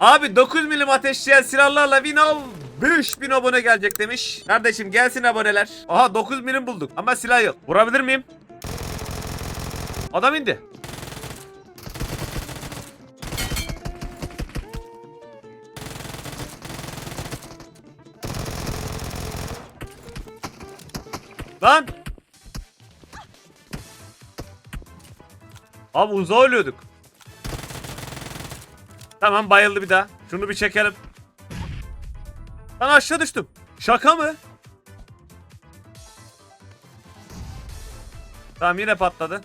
Abi 9 milim ateşleyen silahlarla win al. 5000 abone gelecek demiş. Kardeşim gelsin aboneler. Aha 9 milim bulduk ama silah yok. Vurabilir miyim? Adam indi. Lan! Abi uzağa ölüyorduk. Tamam bayıldı bir daha. Şunu bir çekelim. Lan aşağı düştüm. Şaka mı? Tamam yine patladı.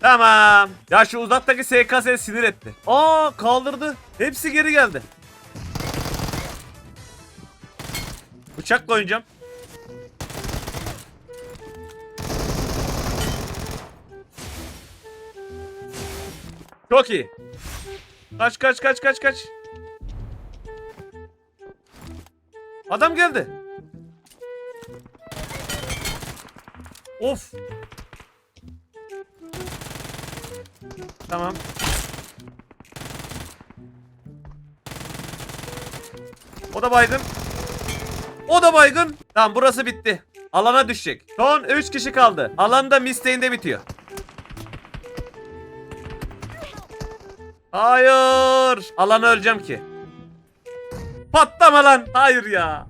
Tamam. Ya şu uzaktaki SKS sinir etti. Aa kaldırdı. Hepsi geri geldi. Bıçakla oynayacağım. Çok iyi. Kaç kaç kaç kaç kaç. Adam geldi. Of. Tamam. O da baygın. O da baygın. Tamam burası bitti. Alana düşecek. Son 3 kişi kaldı. Alanda misteğinde bitiyor. Hayır. Alana öleceğim ki. Patlama lan. Hayır ya.